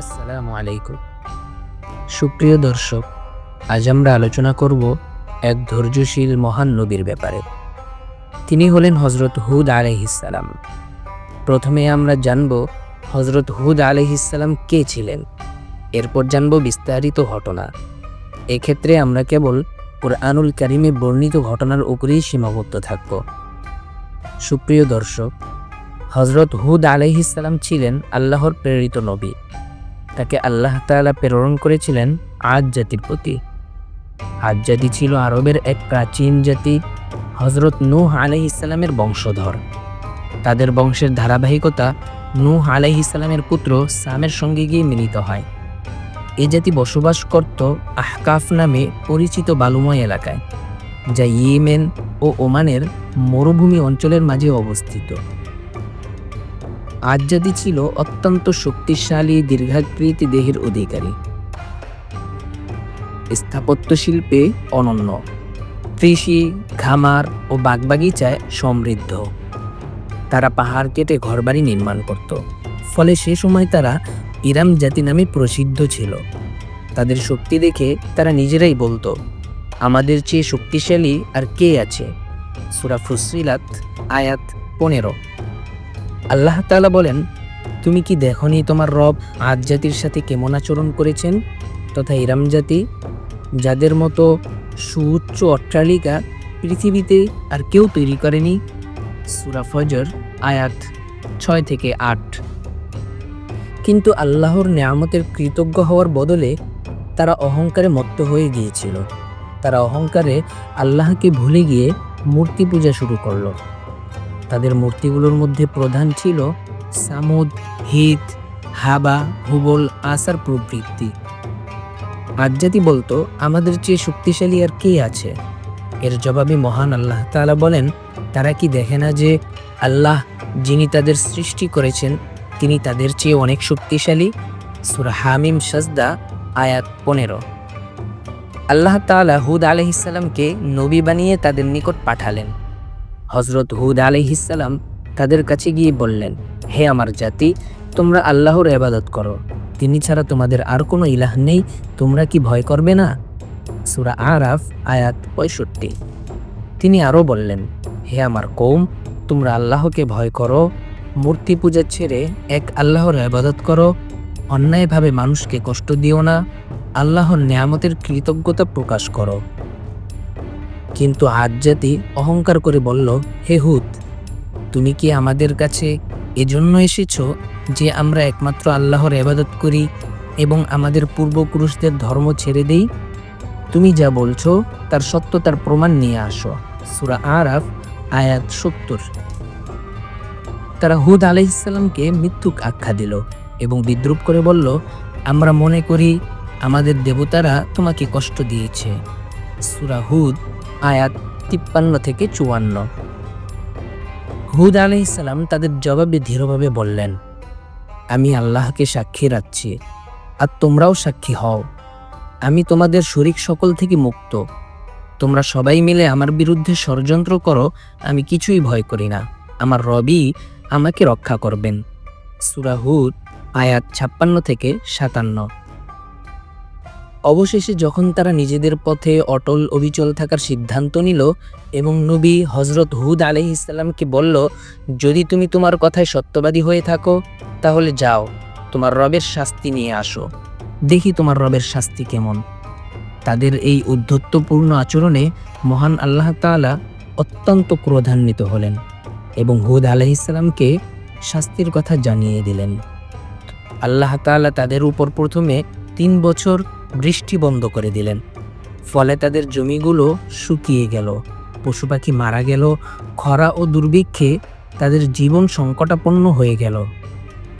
আসসালামু আলাইকুম। সুপ্রিয় দর্শক, আজ আমরা আলোচনা করব এক ধৈর্যশীল মহান নবীর ব্যাপারে। তিনি হলেন হজরত হুদ আলহিসাল্লাম প্রথমে আমরা জানব হজরত হুদ আলহিসাল্লাম কে ছিলেন। এরপর জানব বিস্তারিত ঘটনা। এক্ষেত্রে আমরা কেবল কোরআনুল কারিমে বর্ণিত ঘটনার উপরেই সীমাবদ্ধ থাকব। সুপ্রিয় দর্শক হজরত হুদ আলহিসাল্লাম ছিলেন আল্লাহর প্রেরিত নবী। তাকে আল্লাহ তাআলা প্রেরণ করেছিলেন আজ জাতির প্রতি। আজ জাতি ছিল আরবের এক প্রাচীন জাতি হজরত নূহ আলাহ ইসলামের বংশধর। তাদের বংশের ধারাবাহিকতা নূহ আলাহ ইসলামের পুত্র সামের সঙ্গে গিয়ে মিলিত হয়। এ জাতি বসবাস করত আহকাফ নামে পরিচিত বালুময় এলাকায়, যা ইয়েমেন ও ওমানের মরুভূমি অঞ্চলের মাঝে অবস্থিত। আজ জাতি ছিল অত্যন্ত শক্তিশালী, দীর্ঘাকৃতি দেহের অধিকারী। স্থাপত্য শিল্পে অনন্য। কৃষি, খামার ও বাগবাগিচায় সমৃদ্ধ। তারা পাহাড় কেটে ঘরবাড়ি নির্মাণ করত। ফলে সে সময় তারা ইরাম জাতি নামে প্রসিদ্ধ ছিল। তাদের শক্তি দেখে তারা নিজেরাই বলতো, আমাদের চেয়ে শক্তিশালী আর কে আছে? সুরা ফুসিলাত আয়াত পনেরো। আল্লাহ তালা বলেন, তুমি কি দেখনি তোমার রব আজ জাতির সাথে কেমন আচরণ করেছেন? তথা ইরাম জাতি, যাদের মতো সুউচ্চ অট্টালিকা পৃথিবীতে আর কেউ তৈরি করেনি? সুরা ফজর, আয়াত ছয় থেকে আট। কিন্তু আল্লাহর নেয়ামতের কৃতজ্ঞ হওয়ার বদলে তারা অহংকারে মত্ত হয়ে গিয়েছিল। তারা অহংকারে আল্লাহকে ভুলে গিয়ে মূর্তি পূজা শুরু করল। তাদের মূর্তিগুলোর মধ্যে প্রধান ছিল সামুদ, হিত, হাবা হুবল আসার প্রবৃত্তি। আজ্জাতি বলতো, আমাদের চেয়ে শক্তিশালী আর কে আছে? এর জবাবে মহান আল্লাহ তাআলা বলেন, তারা কি দেখে না যে আল্লাহ, যিনি তাদের সৃষ্টি করেছেন, তিনি তাদের চেয়ে অনেক শক্তিশালী? সুরা হামিম সাজদা, আয়াত পনেরো। আল্লাহ তাআলা হুদ আলহিসাল্লামকে নবী বানিয়ে তাদের নিকট পাঠালেন। হজরত হুদ আলহিসাল্লাম তাদের কাছে গিয়ে বললেন, হে আমার জাতি, তোমরা আল্লাহর এবাদত করো। তিনি ছাড়া তোমাদের আর কোনো ইলাহ নেই, তোমরা কি ভয় করবে না? সুরা আরাফ, আয়াত পঁয়ষট্টি। তিনি আরও বললেন, হে আমার কৌম তোমরা আল্লাহকে ভয় করো, মূর্তি পূজা ছেড়ে এক আল্লাহর এবাদত করো, অন্যায়ভাবে মানুষকে কষ্ট দিও না, আল্লাহর নেয়ামতের কৃতজ্ঞতা প্রকাশ করো। কিন্তু আজ জাতি অহংকার করে বলল, হে হুদ, তুমি কি আমাদের কাছে এজন্য এসেছ যে আমরা একমাত্র আল্লাহর এবাদত করি এবং আমাদের পূর্বপুরুষদের ধর্ম ছেড়ে দেই? তুমি যা বলছো, তার সত্যতার প্রমাণ নিয়ে আসো। সুরা আরাফ, আয়াত সত্তর। তারা হুদ আলাইসাল্লামকে মৃত্যুক আখ্যা দিল এবং বিদ্রুপ করে বলল, আমরা মনে করি আমাদের দেবতারা তোমাকে কষ্ট দিয়েছে। সুরা হুদ আয়াত তিপ্পান্ন থেকে চুয়ান্ন। হুদ আলাইসাল্লাম তাদের জবাবে দৃঢ়ভাবে বললেন, আমি আল্লাহকে সাক্ষী রাখছি, আর তোমরাও সাক্ষী হও। আমি তোমাদের শরিক সকল থেকে মুক্ত। তোমরা সবাই মিলে আমার বিরুদ্ধে ষড়যন্ত্র করো, আমি কিছুই ভয় করি না। আমার রবি আমাকে রক্ষা করবেন। সুরাহুদ আয়াত ছাপ্পান্ন থেকে সাতান্ন। অবশেষে যখন তারা নিজেদের পথে অটল অবিচল থাকার সিদ্ধান্ত নিল এবং নবী হজরত হুদ আলহ ইসলামকে বলল, যদি তুমি তোমার কথায় সত্যবাদী হয়ে থাকো, তাহলে যাও, তোমার রবের শাস্তি নিয়ে আসো। দেখি তোমার রবের শাস্তি কেমন। তাদের এই উদ্ধত্তপূর্ণ আচরণে মহান আল্লাহ তাআলা অত্যন্ত ক্রোধান্বিত হলেন এবং হুদ আলহ ইসলামকে শাস্তির কথা জানিয়ে দিলেন। আল্লাহ তাআলা তাদের উপর প্রথমে তিন বছর বৃষ্টি বন্ধ করে দিলেন। ফলে তাদের জমিগুলো শুকিয়ে গেল। পশু পাখি মারা গেল। খরা ও দুর্ভিক্ষে তাদের জীবন সংকটাপন্ন হয়ে গেল।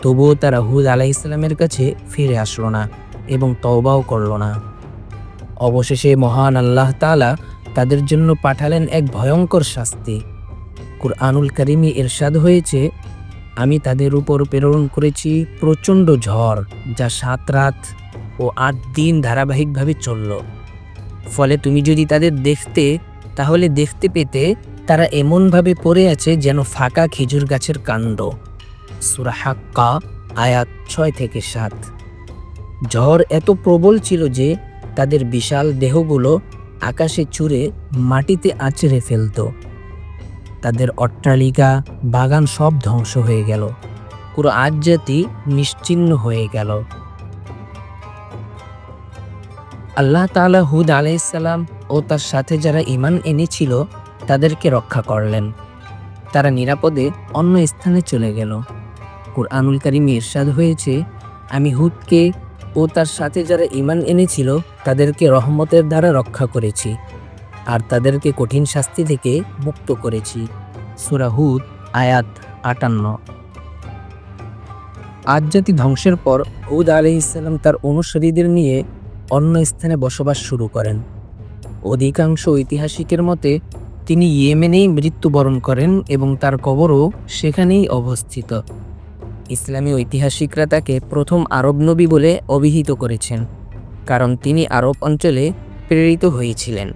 তবুও তারা হুদ আলাহ ইসলামের কাছে ফিরে আসলো না এবং তওবাও করল না। অবশেষে মহান আল্লাহ তাআলা তাদের জন্য পাঠালেন এক ভয়ঙ্কর শাস্তি। কুরআনুল কারিমি এরশাদ হয়েছে, আমি তাদের উপর প্রেরণ করেছি প্রচণ্ড ঝড় যা সাত রাত ও আট দিন ধারাবাহিকভাবে চলল। ফলে তুমি যদি তাদের দেখতে, তাহলে দেখতে পেতে তারা এমনভাবে পড়ে আছে যেন ফাঁকা খেজুর গাছের কাণ্ড। সুরা হাক্কা, আয়াত ছয় থেকে সাত। ঝড় এত প্রবল ছিল যে তাদের বিশাল দেহগুলো আকাশে চুরে মাটিতে আছড়ে ফেলত। তাদের অট্টালিকা, বাগান সব ধ্বংস হয়ে গেল। পুরো আজ জাতি নিশ্চিহ্ন হয়ে গেল। আল্লাহ তালা হুদ আলাইসাল্লাম ও তার সাথে যারা ইমান এনেছিল, তাদেরকে রক্ষা করলেন। তারা নিরাপদে অন্য স্থানে চলে গেল। কুরআনুল কারিমে ইরশাদ হয়েছে, আমি হুদকে ও তার সাথে যারা ইমান এনেছিল, তাদেরকে রহমতের দ্বারা রক্ষা করেছি আর তাদেরকে কঠিন শাস্তি থেকে মুক্ত করেছি। সূরা হুদ, আয়াত আটান্ন। আজ জাতি ধ্বংসের পর হুদ আলহিসাল্লাম তার অনুসারীদের নিয়ে অন্য স্থানে বসবাস শুরু করেন। অধিকাংশ ঐতিহাসিকের মতে, তিনি ইয়েমেনেই মৃত্যুবরণ করেন এবং তার কবরও সেখানেই অবস্থিত। ইসলামী ঐতিহাসিকরা তাকে প্রথম আরব নবী বলে অভিহিত করেছেন, কারণ তিনি আরব অঞ্চলে প্রেরিত হয়েছিলেন।